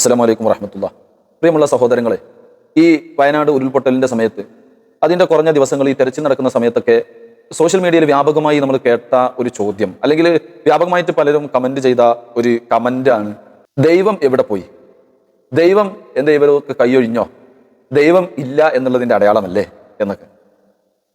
അസ്സാം വലൈക്കും വറഹമത്തുള്ള പ്രിയമുള്ള സഹോദരങ്ങളെ ഈ വയനാട് ഉരുൾപൊട്ടലിന്റെ സമയത്ത് അതിന്റെ കുറഞ്ഞ ദിവസങ്ങൾ ഈ തെരച്ചിൽ നടക്കുന്ന സമയത്തൊക്കെ സോഷ്യൽ മീഡിയയിൽ വ്യാപകമായി നമ്മൾ കേട്ട ഒരു ചോദ്യം അല്ലെങ്കിൽ വ്യാപകമായിട്ട് പലരും കമന്റ് ചെയ്ത ഒരു കമന്റാണ് ദൈവം എവിടെ പോയി? ദൈവം എന്താ ഇവരൊക്കെ കൈയൊഴിഞ്ഞോ ദൈവം ഇല്ല എന്നുള്ളതിന്റെ അടയാളമല്ലേ? എന്നൊക്കെ.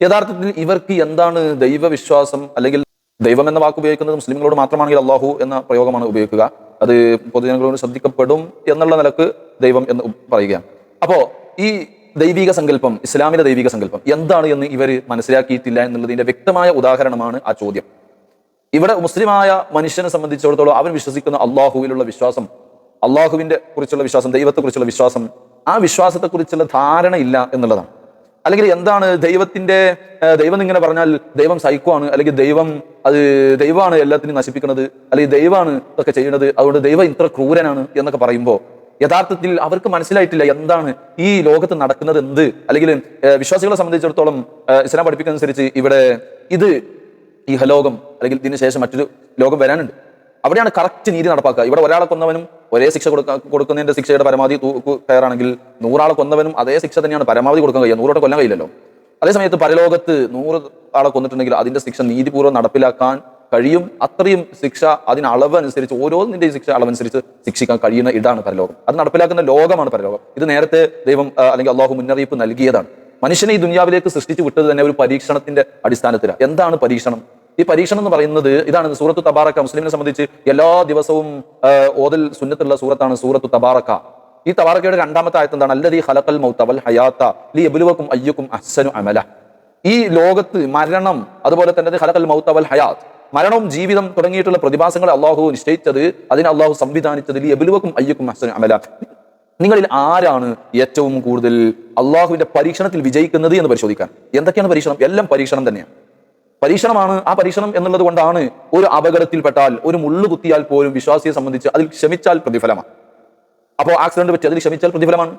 യഥാർത്ഥത്തിൽ ഇവർക്ക് എന്താണ് ദൈവവിശ്വാസം? അല്ലെങ്കിൽ ദൈവം എന്ന വാക്ക് ഉപയോഗിക്കുന്നത് മുസ്ലിങ്ങളോട് മാത്രമാണെങ്കിൽ അള്ളാഹു എന്ന പ്രയോഗമാണ് ഉപയോഗിക്കുക. അത് പൊതുജനങ്ങളോട് ശ്രദ്ധിക്കപ്പെടും എന്നുള്ള നിലയ്ക്ക് ദൈവം എന്ന് പറയുകയാണ്. അപ്പോ ഈ ദൈവിക സങ്കല്പം ഇസ്ലാമിലെ ദൈവിക സങ്കല്പം എന്താണ് എന്ന് ഇവർ മനസ്സിലാക്കിയിട്ടില്ല എന്നുള്ളതിന്റെ വ്യക്തമായ ഉദാഹരണമാണ് ആ ചോദ്യം. ഇവിടെ മുസ്ലിമായ മനുഷ്യനെ സംബന്ധിച്ചിടത്തോളം അവൻ വിശ്വസിക്കുന്ന അള്ളാഹുവിലുള്ള വിശ്വാസം അള്ളാഹുവിന്റെ കുറിച്ചുള്ള വിശ്വാസം ദൈവത്തെ കുറിച്ചുള്ള വിശ്വാസം ആ വിശ്വാസത്തെ കുറിച്ചുള്ള ധാരണ ഇല്ല എന്നുള്ളതാണ്. അല്ലെങ്കിൽ എന്താണ് ദൈവത്തിന്റെ ദൈവം ഇങ്ങനെ പറഞ്ഞാൽ ദൈവം സൈക്കോആണ് അല്ലെങ്കിൽ ദൈവം അത് ദൈവമാണ് എല്ലാത്തിനും നശിപ്പിക്കുന്നത് അല്ലെങ്കിൽ ദൈവമാണ് ഇതൊക്കെ ചെയ്യുന്നത് അതുകൊണ്ട് ദൈവം ഇത്ര ക്രൂരനാണ് എന്നൊക്കെ പറയുമ്പോൾ യഥാർത്ഥത്തിൽ അവർക്ക് മനസ്സിലായിട്ടില്ല എന്താണ് ഈ ലോകത്ത് നടക്കുന്നത് എന്ത്. അല്ലെങ്കിൽ വിശ്വാസികളെ സംബന്ധിച്ചിടത്തോളം ഇസ്ലാം പഠിപ്പിക്കുന്ന അനുസരിച്ച് ഇവിടെ ഇത് ഈ ഹലോകം അല്ലെങ്കിൽ ഇതിന് ശേഷം മറ്റൊരു ലോകം വരാനുണ്ട്. അവിടെയാണ് കറക്റ്റ് നീതി നടപ്പാക്കുക. ഇവിടെ ഒരാളെ കൊന്നവനും ഒരേ ശിക്ഷ കൊടുക്ക കൊടുക്കുന്നതിന്റെ ശിക്ഷയുടെ പരമാവധി കയറാണെങ്കിൽ നൂറാളെ കൊന്നവനും അതേ ശിക്ഷ തന്നെയാണ് പരമാവധി കൊടുക്കാൻ കഴിയുക. നൂറോട്ട് കൊല്ലാൻ കഴിയില്ലല്ലോ. അതേസമയത്ത് പരലോകത്ത് നൂറ് ആളെ കൊന്നിട്ടുണ്ടെങ്കിൽ അതിന്റെ ശിക്ഷ നീതിപൂർവം നടപ്പിലാക്കാൻ കഴിയും. അത്രയും ശിക്ഷ അതിന് അളവ് അനുസരിച്ച് ഓരോന്നിന്റെയും ശിക്ഷ അളവനുസരിച്ച് ശിക്ഷിക്കാൻ കഴിയുന്ന ഇടാണ് പരലോകം. അത് നടപ്പിലാക്കുന്ന ലോകമാണ് പരലോകം. ഇത് നേരത്തെ ദൈവം അല്ലെങ്കിൽ അള്ളാഹു മുന്നറിയിപ്പ് നൽകിയതാണ്. മനുഷ്യനെ ഈ ദുനിയാവിലേക്ക് സൃഷ്ടിച്ചു വിട്ടത് തന്നെ ഒരു പരീക്ഷണത്തിന്റെ അടിസ്ഥാനത്തിലാണ്. എന്താണ് പരീക്ഷണം? ഈ പരീക്ഷണം എന്ന് പറയുന്നത് ഇതാണ് സൂറത്തു തബാറക്ക. മുസ്ലിമിനെ സംബന്ധിച്ച് എല്ലാ ദിവസവും ഓതൽ സുന്നത്തുള്ള സൂറത്താണ് സൂറത്തു തബാറക്ക. ഈ തബാറക്കയുടെ രണ്ടാമത്തെ ആയത്ത് എന്താണ്? അല്ലതീ ഹലക്കൽ മൗത്തവൽ ഹയാത്ത ലി എബുലുവക്കും അയ്യക്കും അഹ്സനു അമല. ഈ ലോകത്ത് മരണം അതുപോലെ തന്നെ ഹലക്കൽ മൗത്തവൽ ഹയാത് ഹയാത്ത് മരണവും ജീവിതം തുടങ്ങിയിട്ടുള്ള പ്രതിഭാസങ്ങളെ അള്ളാഹു നിശ്ചയിച്ചത് അതിനെ അള്ളാഹു സംവിധാനിച്ചത് ലി എബുലുവക്കും അയ്യക്കും അഹ്സനു അമല. നിങ്ങളിൽ ആരാണ് ഏറ്റവും കൂടുതൽ അള്ളാഹുവിന്റെ പരീക്ഷണത്തിൽ വിജയിക്കുന്നത് എന്ന് പരിശോധിക്കാൻ? എന്തൊക്കെയാണ് പരീക്ഷണം? എല്ലാം പരീക്ഷണം തന്നെയാണ്. പരീക്ഷണമാണ്. ആ പരീക്ഷണം എന്നുള്ളത് കൊണ്ടാണ് ഒരു അപകടത്തിൽപ്പെട്ടാൽ ഒരു മുള്ളു കുത്തിയാൽ പോലും വിശ്വാസിയെ സംബന്ധിച്ച് അതിൽ ക്ഷമിച്ചാൽ പ്രതിഫലമാണ്. അപ്പോൾ ആക്സിഡന്റ് പറ്റി അതിൽ ക്ഷമിച്ചാൽ പ്രതിഫലമാണ്.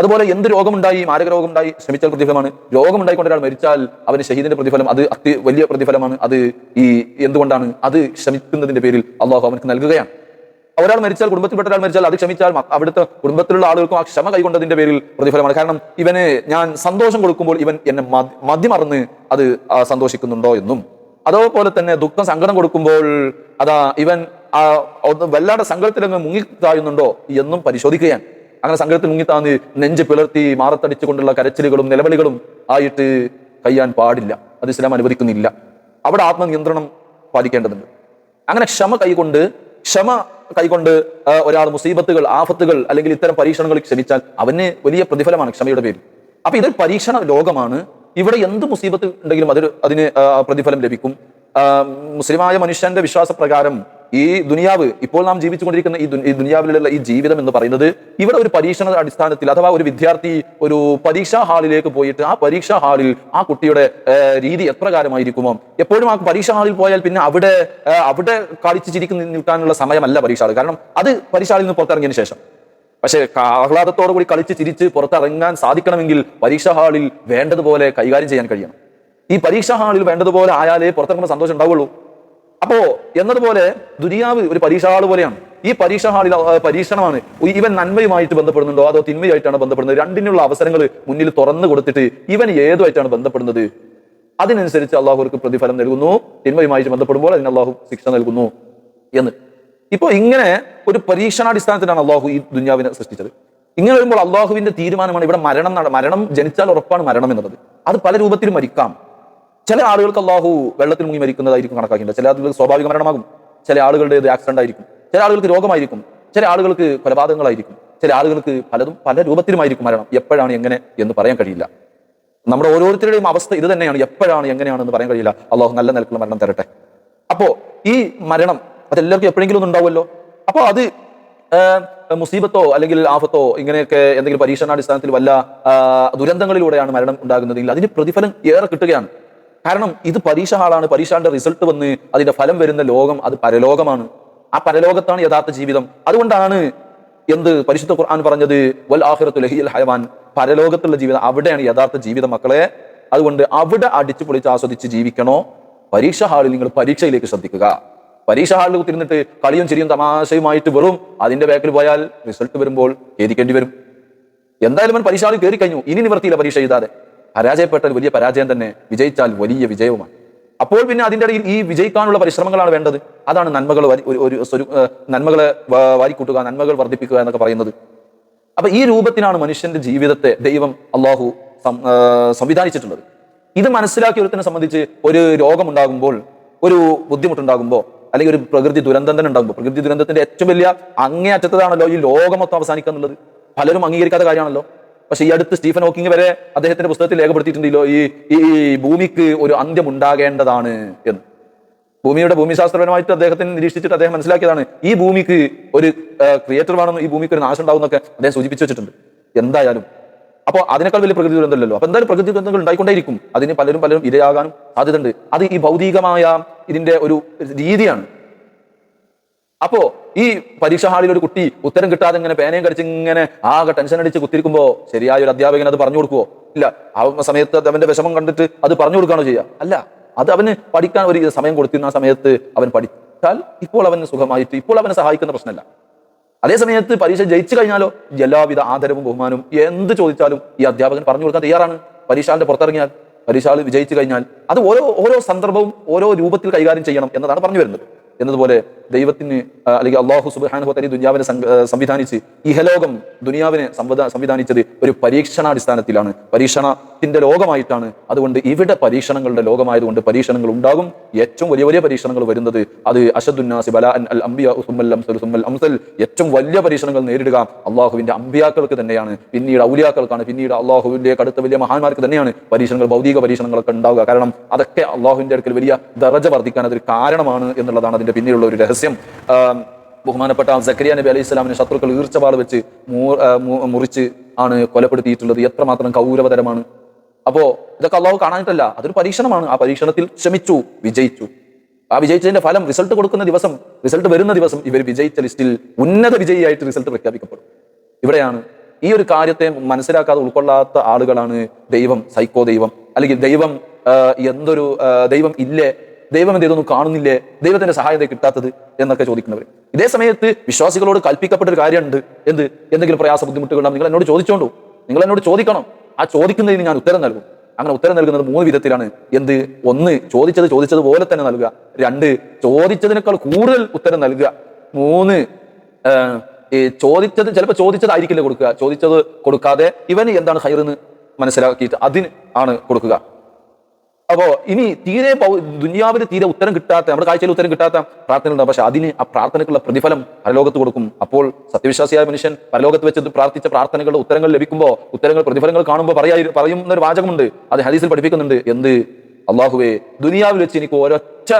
അതുപോലെ എന്ത് രോഗമുണ്ടായി മാരക രോഗമുണ്ടായി ശ്രമിച്ചാൽ പ്രതിഫലമാണ്. രോഗമുണ്ടായിക്കൊണ്ട് ഒരാൾ മരിച്ചാൽ അവന് ഷഹീദിന്റെ പ്രതിഫലം അത് അതി വലിയ പ്രതിഫലമാണ്. അത് ഈ എന്തുകൊണ്ടാണ്? അത് ശ്രമിക്കുന്നതിന്റെ പേരിൽ അള്ളാഹു അവനക്ക് നൽകുകയാണ്. ഒരാൾ മരിച്ചാൽ കുടുംബത്തിൽപ്പെട്ട ഒരാൾ മരിച്ചാൽ അത് ക്ഷമിച്ചാൽ അവിടുത്തെ കുടുംബത്തിലുള്ള ആളുകൾക്കും ആ ക്ഷമ കൈകൊണ്ടതിന്റെ പേരിൽ പ്രതിഫലമാണ്. കാരണം ഇവന് ഞാൻ സന്തോഷം കൊടുക്കുമ്പോൾ ഇവൻ എന്നെ മതി- മതിമറന്ന് അത് സന്തോഷിക്കുന്നുണ്ടോ എന്നും. അതേപോലെ തന്നെ ദുഃഖം സങ്കടം കൊടുക്കുമ്പോൾ അതാ ഇവൻ ആ, ഒന്ന് വല്ലാതെ സങ്കടത്തിലങ്ങ് മുങ്ങിത്തായുന്നുണ്ടോ എന്നും പരിശോധിക്കുകയാണ്. അങ്ങനെ സങ്കടത്തിൽ മുങ്ങിത്താന്ന് നെഞ്ച് പിളർത്തി മാറത്തടിച്ചുകൊണ്ടുള്ള കരച്ചിലുകളും നിലവിളികളും ആയിട്ട് കയ്യാൻ പാടില്ല. അത് ഇസ്ലാം അനുവദിക്കുന്നില്ല. അവിടെ ആത്മനിയന്ത്രണം പാലിക്കേണ്ടതുണ്ട്. അങ്ങനെ ക്ഷമ കൈകൊണ്ട് ക്ഷമ കൈകൊണ്ട് ഒരാൾ മുസീബത്തുകൾ ആഫത്തുകൾ അല്ലെങ്കിൽ ഇത്തരം പരീക്ഷണങ്ങൾ ക്ഷമിച്ചാൽ അവന് വലിയ പ്രതിഫലമാണ് ക്ഷമയുടെ പേര് അപ്പൊ ഇതൊരു പരീക്ഷണ ലോകമാണ്. ഇവിടെ എന്ത് മുസീബത്ത് ഉണ്ടെങ്കിലും അതൊരു അതിന് പ്രതിഫലം ലഭിക്കും. മുസ്ലിമായ മനുഷ്യന്റെ വിശ്വാസപ്രകാരം ഈ ദുനിയാവ് ഇപ്പോൾ നാം ജീവിച്ചുകൊണ്ടിരിക്കുന്ന ഈ ഈ ദുനിയാവിലുള്ള ഈ ജീവിതം എന്ന് പറയുന്നത് ഇവിടെ ഒരു പരീക്ഷണ അടിസ്ഥാനത്തിൽ അഥവാ ഒരു വിദ്യാർത്ഥി ഒരു പരീക്ഷാ ഹാളിലേക്ക് പോയിട്ട് ആ പരീക്ഷാ ഹാളിൽ ആ കുട്ടിയുടെ രീതി എപ്രകാരമായിരിക്കുമോ? എപ്പോഴും ആ പരീക്ഷാ ഹാളിൽ പോയാൽ പിന്നെ അവിടെ അവിടെ കളിച്ച് ചിരിക്കുന്ന നിൽക്കാനുള്ള സമയമല്ല പരീക്ഷ ഹാൾ കാരണം അത് പരീക്ഷ ഹാളിൽ നിന്ന് പുറത്തിറങ്ങിയതിന് ശേഷം. പക്ഷേ ആഹ്ലാദത്തോടു കൂടി കളിച്ച് ചിരിച്ച് പുറത്തിറങ്ങാൻ സാധിക്കണമെങ്കിൽ പരീക്ഷാ ഹാളിൽ വേണ്ടതുപോലെ കൈകാര്യം ചെയ്യാൻ കഴിയണം. ഈ പരീക്ഷാ ഹാളിൽ വേണ്ടതുപോലെ ആയാലേ പുറത്തിറങ്ങുമ്പോൾ സന്തോഷം ഉണ്ടാവുള്ളൂ. അപ്പോ എന്നതുപോലെ ദുനിയാവ് ഒരു പരീക്ഷാ ഹാൾ പോലെയാണ്. ഈ പരീക്ഷ ഹാളിൽ പരീക്ഷണമാണ്. ഇവൻ നന്മയുമായിട്ട് ബന്ധപ്പെടുന്നുണ്ടോ? അതോ തിന്മയായിട്ടാണ് ബന്ധപ്പെടുന്നത്? രണ്ടിനുള്ള അവസരങ്ങൾ മുന്നിൽ തുറന്നു കൊടുത്തിട്ട് ഇവൻ ഏതുമായിട്ടാണ് ബന്ധപ്പെടുന്നത്? അതിനനുസരിച്ച് അള്ളാഹുർക്ക് പ്രതിഫലം നൽകുന്നു. തിന്മയുമായിട്ട് ബന്ധപ്പെടുമ്പോൾ അതിന് അള്ളാഹു ശിക്ഷ നൽകുന്നു എന്ന്. ഇപ്പൊ ഇങ്ങനെ ഒരു പരീക്ഷണാടിസ്ഥാനത്തിലാണ് അള്ളാഹു ഈ ദുന്യാവിനെ സൃഷ്ടിച്ചത്. ഇങ്ങനെ വരുമ്പോൾ അള്ളാഹുവിന്റെ തീരുമാനമാണ് ഇവിടെ മരണം മരണം ജനിച്ചാൽ ഉറപ്പാണ് മരണം എന്നുള്ളത്. അത് പല രൂപത്തിലും മരിക്കാം. ചില ആളുകൾക്ക് അള്ളാഹു വെള്ളത്തിൽ മുങ്ങി മരിക്കുന്നതായിരിക്കും കണക്കാക്കിയിട്ടുണ്ട് ചില ആളുകൾക്ക് സ്വാഭാവിക മരണമാകും. ചില ആളുകളുടെ ആക്സിഡന്റ് ആയിരിക്കും. ചില ആളുകൾക്ക് രോഗമായിരിക്കും. ചില ആളുകൾക്ക് കൊലപാതകങ്ങളായിരിക്കും. ചില ആളുകൾക്ക് പലതും പല രൂപത്തിലുമായിരിക്കും മരണം. എപ്പോഴാണ് എങ്ങനെ എന്ന് പറയാൻ കഴിയില്ല. നമ്മുടെ ഓരോരുത്തരുടെയും അവസ്ഥ ഇത് തന്നെയാണ്. എപ്പോഴാണ് എങ്ങനെയാണെന്ന് പറയാൻ കഴിയില്ല. അള്ളാഹു നല്ല നിലക്കുള്ള മരണം തരട്ടെ. അപ്പോ ഈ മരണം അതെല്ലാവർക്കും എപ്പോഴെങ്കിലും ഉണ്ടാവുമല്ലോ? അപ്പോ അത് മുസീബത്തോ അല്ലെങ്കിൽ ആഫത്തോ ഇങ്ങനെയൊക്കെ എന്തെങ്കിലും പരീക്ഷണാടിസ്ഥാനത്തിൽ വല്ല ദുരന്തങ്ങളിലൂടെയാണ് മരണം ഉണ്ടാകുന്നതെങ്കിൽ അതിന് പ്രതിഫലം ഏറെ കിട്ടുകയാണ്. കാരണം ഇത് പരീക്ഷ ഹാളാണ്. പരീക്ഷാന്റെ റിസൾട്ട് വന്ന് അതിന്റെ ഫലം വരുന്ന ലോകം അത് പരലോകമാണ്. ആ പരലോകത്താണ് യഥാർത്ഥ ജീവിതം. അതുകൊണ്ടാണ് എന്ത് പരിശുദ്ധ ഖുർആൻ പറഞ്ഞത് വൽ ആഹിറത്തു ലഹിയൽ ഹയവാൻ പരലോകത്തുള്ള ജീവിതം അവിടെയാണ് യഥാർത്ഥ ജീവിതം മക്കളെ. അതുകൊണ്ട് അവിടെ അടിച്ചു പൊളിച്ച് ആസ്വദിച്ച് ജീവിക്കണോ? പരീക്ഷ ഹാളിൽ നിങ്ങൾ പരീക്ഷയിലേക്ക് ശ്രദ്ധിക്കുക. പരീക്ഷ ഹാളിൽ കുത്തിരുന്നിട്ട് കളിയും ചിരിയും തമാശയുമായിട്ട് വെറും അതിന്റെ ബാക്കിൽ പോയാൽ റിസൾട്ട് വരുമ്പോൾ ഖേദിക്കേണ്ടി വരും. എന്തായാലും പരീക്ഷ ഹാളിൽ കയറി കഴിഞ്ഞു ഇനി നിവർത്തിയില്ല പരീക്ഷ എഴുതാതെ. പരാജയപ്പെട്ടാൽ വലിയ പരാജയം തന്നെ വിജയിച്ചാൽ വലിയ വിജയവുമാണ്. അപ്പോൾ പിന്നെ അതിന്റെ ഇടയിൽ ഈ വിജയിക്കാനുള്ള പരിശ്രമങ്ങളാണ് വേണ്ടത്. അതാണ് നന്മകൾ ഒരു- നന്മകളെ വാരിക്കൂട്ടുക നന്മകൾ വർദ്ധിപ്പിക്കുക എന്നൊക്കെ പറയുന്നത്. അപ്പൊ ഈ രൂപത്തിലാണ് മനുഷ്യന്റെ ജീവിതത്തെ ദൈവം അള്ളാഹു സംവിധാനിച്ചിട്ടുള്ളത്. ഇത് മനസ്സിലാക്കി ഒരുത്തിനെ സംബന്ധിച്ച് ഒരു രോഗമുണ്ടാകുമ്പോൾ ഒരു ബുദ്ധിമുട്ടുണ്ടാകുമ്പോൾ അല്ലെങ്കിൽ ഒരു പ്രകൃതി ദുരന്തം തന്നെ ഉണ്ടാകുമ്പോൾ പ്രകൃതി ദുരന്തത്തിന്റെ ഏറ്റവും വലിയ അങ്ങേ അങ്ങേയറ്റത്തതാണല്ലോ ഈ ലോകമൊത്തം അവസാനിക്കുക പലരും അംഗീകരിക്കാത്ത കാര്യമാണല്ലോ. പക്ഷെ ഈ അടുത്ത് സ്റ്റീഫൻ ഹോക്കിംഗ് വരെ അദ്ദേഹത്തിന്റെ പുസ്തകത്തിൽ രേഖപ്പെടുത്തിയിട്ടുണ്ടല്ലോ ഈ ഈ ഭൂമിക്ക് ഒരു അന്ത്യം ഉണ്ടാകേണ്ടതാണ് എന്ന്. ഭൂമിയുടെ ഭൂമിശാസ്ത്രപരമായിട്ട് അദ്ദേഹത്തിന് നിരീക്ഷിച്ചിട്ട് അദ്ദേഹം മനസ്സിലാക്കിയതാണ് ഈ ഭൂമിക്ക് ഒരു ക്രിയേറ്റർ വേണമെന്ന് ഈ ഭൂമിക്ക് ഒരു നാശം ഉണ്ടാവും എന്നൊക്കെ അദ്ദേഹം സൂചിപ്പിച്ചു വെച്ചിട്ടുണ്ട്. എന്തായാലും. അപ്പോൾ അതിനേക്കാൾ വലിയ പ്രകൃതി ദുരന്തമല്ലല്ലോ. അപ്പൊ എന്തായാലും പ്രകൃതി ദുരന്തങ്ങൾ ഉണ്ടായിക്കൊണ്ടേയിരിക്കും. അതിന് പലരും പലരും ഇരയാകാനും സാധ്യതയുണ്ട്. അത് ഈ ഭൗതികമായ ഇതിന്റെ ഒരു രീതിയാണ്. അപ്പോ ഈ പരീക്ഷാ ഹാളിൽ ഒരു കുട്ടി ഉത്തരം കിട്ടാതെ ഇങ്ങനെ പേനയും കടിച്ച് ഇങ്ങനെ ആകെ ടെൻഷൻ അടിച്ച് കുത്തിരിക്കുമ്പോ ശരിയായ ഒരു അധ്യാപകൻ അത് പറഞ്ഞു കൊടുക്കുവോ? ഇല്ല. ആ സമയത്ത് അവന്റെ വിഷമം കണ്ടിട്ട് അത് പറഞ്ഞു കൊടുക്കുകയാണോ ചെയ്യുക? അല്ല. അത് അവന് പഠിക്കാൻ ഒരു സമയം കൊടുത്തിരുന്ന ആ സമയത്ത് അവൻ പഠിച്ചാൽ ഇപ്പോൾ അവന് സുഖമായിട്ട് ഇപ്പോൾ അവനെ സഹായിക്കുന്ന പ്രശ്നമല്ല. അതേ സമയത്ത് പരീക്ഷ ജയിച്ചു കഴിഞ്ഞാലോ? എല്ലാവിധ ആദരവും ബഹുമാനവും എന്ത് ചോദിച്ചാലും ഈ അധ്യാപകൻ പറഞ്ഞു കൊടുക്കാൻ തയ്യാറാണ്. പരീക്ഷാളിന്റെ പുറത്തിറങ്ങിയാൽ പരീക്ഷയിൽ വിജയിച്ചു കഴിഞ്ഞാൽ അത് ഓരോ ഓരോ സന്ദർഭവും ഓരോ രൂപത്തിൽ കൈകാര്യം ചെയ്യണം എന്നതാണ് പറഞ്ഞു വരുന്നത്. എന്നതുപോലെ ദൈവത്തിന് അല്ലെങ്കിൽ അള്ളാഹു സുബാനുഹത്തരി ദുനിയാവിനെ സംവിധാനിച്ച് ഇഹലോകം ദുനിയാവിനെ സംവിധാ സംവിധാനിച്ചത് ഒരു പരീക്ഷണാടിസ്ഥാനത്തിലാണ്. പരീക്ഷണത്തിന്റെ ലോകമായിട്ടാണ്. അതുകൊണ്ട് ഇവിടെ പരീക്ഷണങ്ങളുടെ ലോകമായതുകൊണ്ട് പരീക്ഷണങ്ങൾ ഉണ്ടാകും ഏറ്റവും വലിയ വലിയ പരീക്ഷണങ്ങൾ വരുന്നത് അത് അഷദുന്നാസി ബല അൽ അംബിയ അംസൽ ഏറ്റവും വലിയ പരീക്ഷണങ്ങൾ നേരിടുക അള്ളാഹുവിന്റെ അമ്പിയാക്കൾക്ക് തന്നെയാണ്. പിന്നീട് ഔലിയാക്കൾക്കാണ്. പിന്നീട് അള്ളാഹുവിന്റെ അടുത്ത വലിയ മഹാന്മാർക്ക് തന്നെയാണ് പരീക്ഷണങ്ങൾ ഭൗതിക പരീക്ഷണങ്ങളൊക്കെ ഉണ്ടാവുക. കാരണം അതൊക്കെ അള്ളാഹുവിന്റെ അടുക്കൽ വലിയ ദറജ വർദ്ധിക്കാൻ അതൊരു കാരണമാണ് എന്നുള്ളതാണ് അതിന്റെ പിന്നിലുള്ള ഒരു രഹസ്യം ആം, ബഹുമാനപ്പെട്ട സക്കരിയ നബി അലൈഹി സ്വലാമിനെ ശത്രുക്കൾ ഈർച്ചപാട് വെച്ച് മുറിച്ച് ആണ് കൊലപ്പെടുത്തിയിട്ടുള്ളത്. എത്രമാത്രം കൗരവതരമാണ്. അപ്പോ ഇതൊക്കെ അള്ളാഹു കാണാനിട്ടല്ല. അതൊരു പരീക്ഷണമാണ്. ആ പരീക്ഷണത്തിൽ ശ്രമിച്ചു വിജയിച്ചു. ആ വിജയിച്ചതിന്റെ ഫലം റിസൾട്ട് കൊടുക്കുന്ന ദിവസം റിസൾട്ട് വരുന്ന ദിവസം ഇവർ വിജയിച്ച ലിസ്റ്റിൽ ഉന്നത വിജയിയായിട്ട് റിസൾട്ട് പ്രഖ്യാപിക്കപ്പെടും. ഇവിടെയാണ് ഈ ഒരു കാര്യത്തെ മനസ്സിലാക്കാതെ ഉൾക്കൊള്ളാത്ത ആളുകളാണ് ദൈവം സൈക്കോ ദൈവം. അല്ലെങ്കിൽ ദൈവം എന്തൊരു ദൈവം ഇല്ലേ ദൈവം എന്ത് ചെയ്തൊന്നും കാണുന്നില്ലേ? ദൈവത്തിന്റെ സഹായത കിട്ടാത്തത്? എന്നൊക്കെ ചോദിക്കുന്നവർ ഇതേ സമയത്ത് വിശ്വാസികളോട് കൽപ്പിക്കപ്പെട്ട ഒരു കാര്യമുണ്ട്. എന്ത്? എന്തെങ്കിലും പ്രയാസ ബുദ്ധിമുട്ടുകളുണ്ടാവും. നിങ്ങൾ എന്നോട് ചോദിച്ചോണ്ടു. നിങ്ങൾ എന്നോട് ചോദിക്കണം. ആ ചോദിക്കുന്നതിന് ഞാൻ ഉത്തരം നൽകും. അങ്ങനെ ഉത്തരം നൽകുന്നത് മൂന്ന് വിധത്തിലാണ്. എന്ത്? ഒന്ന് ചോദിച്ചത് ചോദിച്ചത് പോലെ തന്നെ നൽകുക. രണ്ട് ചോദിച്ചതിനേക്കാൾ കൂടുതൽ ഉത്തരം നൽകുക. മൂന്ന് ഈ ചോദിച്ചത് ചിലപ്പോൾ ചോദിച്ചതായിരിക്കില്ല കൊടുക്കുക? ചോദിച്ചത് കൊടുക്കാതെ ഇവന് എന്താണ് ഹൈറെന്ന് മനസ്സിലാക്കിയിട്ട് അതിന് ആണ് കൊടുക്കുക. അപ്പോ ഇനി തീരെ ദുന്യാവിന് തീരെ ഉത്തരം കിട്ടാത്ത നമ്മുടെ കാഴ്ചയിൽ ഉത്തരം കിട്ടാത്ത പ്രാർത്ഥന ഉണ്ടാവും. പക്ഷെ അതിന് ആ പ്രാർത്ഥനയ്ക്കുള്ള പ്രതിഫലം പരലോകത്ത് കൊടുക്കും. അപ്പോൾ സത്യവിശ്വാസിയായ മനുഷ്യൻ പരലോകത്ത് വെച്ച് പ്രാർത്ഥിച്ച പ്രാർത്ഥനകളുടെ ഉത്തരങ്ങൾ ലഭിക്കുമ്പോൾ ഉത്തരങ്ങൾ പ്രതിഫലങ്ങൾ കാണുമ്പോൾ പറയാ പറയുന്ന ഒരു വാചകമുണ്ട്. അത് ഹദീസിൽ പഠിപ്പിക്കുന്നുണ്ട്. എന്ത്? അള്ളാഹുവേ ദുനിയാവിൽ വെച്ച് എനിക്ക് ഒരൊറ്റ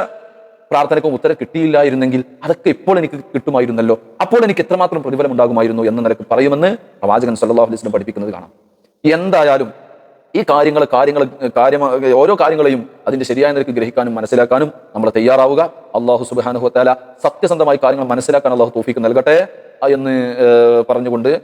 പ്രാർത്ഥനയ്ക്കും ഉത്തരം കിട്ടിയില്ലായിരുന്നെങ്കിൽ അതൊക്കെ ഇപ്പോൾ എനിക്ക് കിട്ടുമായിരുന്നല്ലോ. അപ്പോൾ എനിക്ക് എത്രമാത്രം പ്രതിഫലം ഉണ്ടാകുമായിരുന്നു എന്ന നിലയ്ക്ക് പറയുമെന്ന് പ്രവാചകൻ സല്ലാഹു അലൈഹി വസല്ലം പഠിപ്പിക്കുന്നത് കാണാം. എന്തായാലും ഈ കാര്യങ്ങൾ കാര്യങ്ങൾ കാര്യമാ ഓരോ കാര്യങ്ങളെയും അതിന്റെ ശരിയായ നിരക്ക് ഗ്രഹിക്കാനും മനസ്സിലാക്കാനും നമ്മൾ തയ്യാറാവുക. അള്ളാഹു സുബാനുഹു വത്താല സത്യസന്ധമായി കാര്യങ്ങൾ മനസ്സിലാക്കാൻ അള്ളാഹു തോഫിക്ക് നൽകട്ടെ എന്ന് പറഞ്ഞുകൊണ്ട്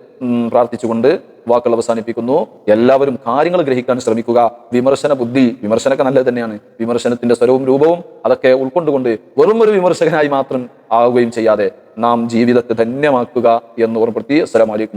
പ്രാർത്ഥിച്ചുകൊണ്ട് വാക്കുകൾ അവസാനിപ്പിക്കുന്നു. എല്ലാവരും കാര്യങ്ങൾ ഗ്രഹിക്കാൻ ശ്രമിക്കുക. വിമർശന ബുദ്ധി വിമർശനമൊക്കെ നല്ലത് തന്നെയാണ്. വിമർശനത്തിന്റെ സ്വരവും രൂപവും അതൊക്കെ ഉൾക്കൊണ്ടുകൊണ്ട് വെറും ഒരു വിമർശകനായി മാത്രം ആവുകയും ചെയ്യാതെ നാം ജീവിതത്തെ ധന്യമാക്കുക എന്ന് ഓർമ്മപ്പെടുത്തി. അസ്സലാമലൈക്കും